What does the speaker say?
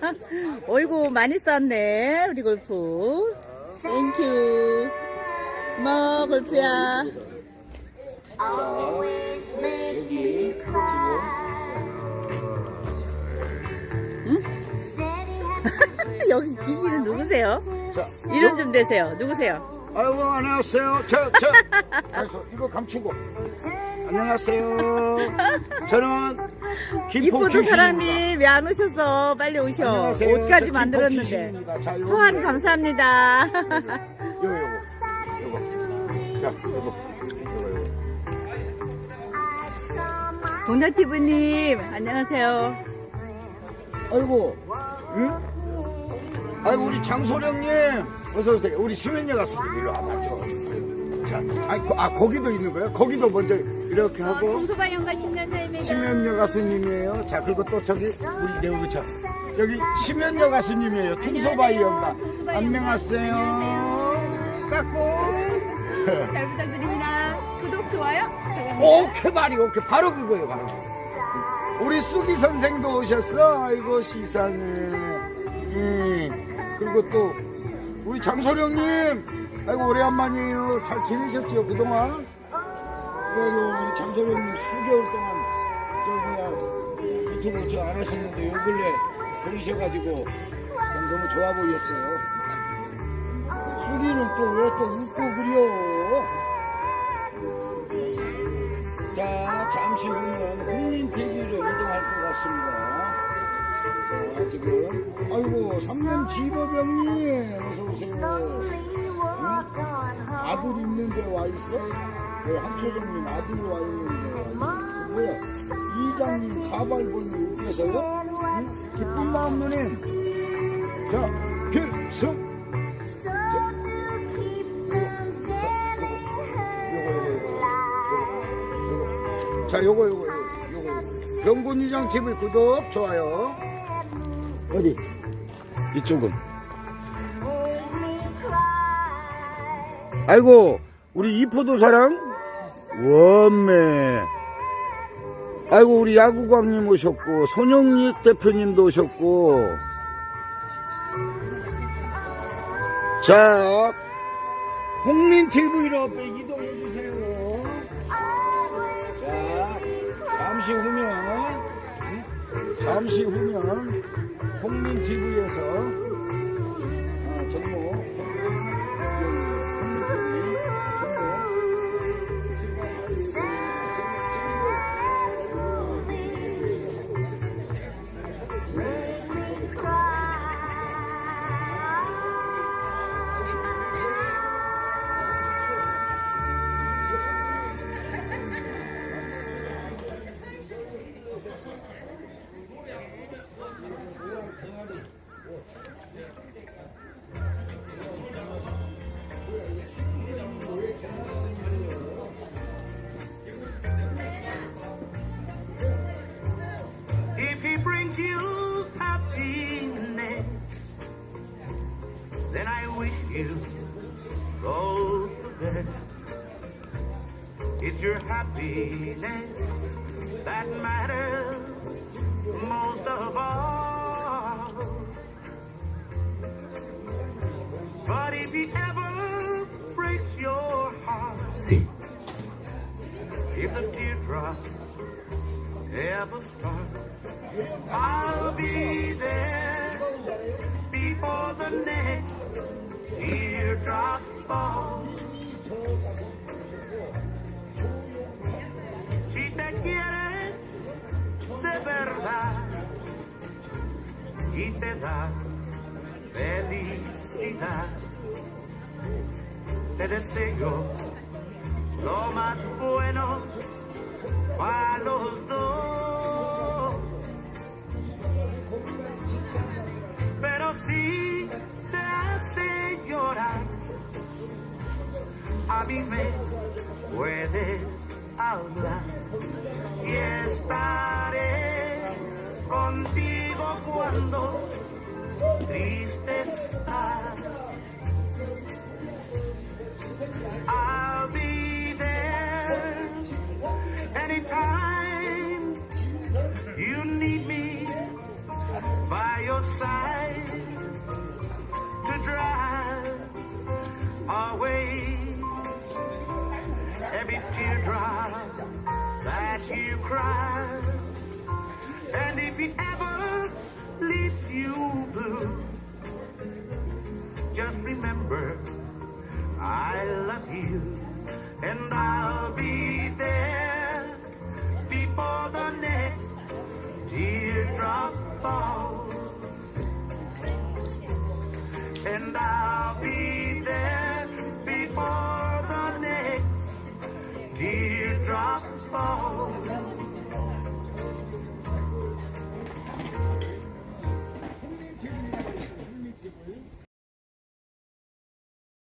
어이구, 많이 쌌네, 우리 골프. 땡큐. 뭐, 골프야. 여기 여기 귀신은 누구세요? 자 이름 좀 대세요. 누구세요? 아이고 안녕하세요 저저 아이고 이거 감추고 안녕하세요 저는 김포기신입니다 사랑님 왜 안 오셔서 빨리 오셔. 안녕하세요. 옷까지 저 만들었는데. 김포기신입니다. 자, 요거. 후원 감사합니다. 요거 요거 요거 자 요거 요거 요거 도나티브님 안녕하세요. 아이고 응? 아이고 우리 장소령님 어서 오세요 우리 수면녀 가수님 이리 와봐죠 자, 아, 거- 아 거기도 있는 거예요? 거기도 먼저 이렇게 하고 동서방 연가 10년 차입니다. 심연녀 가수님이에요. 자, 그리고 또 저기 우리 내우그쵸 여기 심연녀 가수님이에요. 퉁소바이 연가. 안녕하세요. 까꿍. 잘 부탁드립니다. 구독, 좋아요 부탁합니다. 오케이 말이 오케이 바로 그거예요, 바로. 우리 쑥이 선생도 오셨어. 아이고 세상에. 음. 그리고 또 우리 장소령님. 아이고 오래간만이에요. 잘 지내셨죠 그동안? 그래도 우리 장소령님 수개월 동안 저기야 유튜브 저 안 하셨는데 요 근래 보이셔가지고 좀 너무 좋아 보였어요. 수기는 또 왜 또 웃고 그려? 자, 잠시 후면 국민 TV로 이동할 것 같습니다. 자, 지금 아이고 삼남 지보병님 어서 오세요. 응? 아들 있는데 와 있어? 네, 한초정님 아들 와 있는데 와 있어. 뭐야? 이장님 가발본이 웃겨서요? 응? 기쁜 마음 누님. 자, 필승. 자, 요거, 요거, 요거, 요거. 병군이장 TV 구독, 좋아요. 어디? 이쪽은. 아이고, 우리 이포도 사랑? 원매. 아이고, 우리 야구광님 오셨고, 손영익 대표님도 오셨고. 자, 홍민 TV로 이동해 주세요. 자, 잠시 후면, 응? 잠시 후면, 홍민 TV에서, 아, 정모, If he brings you happiness, then I wish you go to bed. It's your happiness that matters most of all. Falls. Si te quiere de verdad y te da felicidad, te deseo lo más bueno para los dos. Pero si te hace llorar, a mí me puedes hablar y estaré contigo cuando triste estás. I'll be there anytime you need me by your side to drive away every teardrop that you cry. And if he ever leaves you blue, just remember. You and I'll be there before the next teardrop falls. And I'll be there before the next teardrop falls.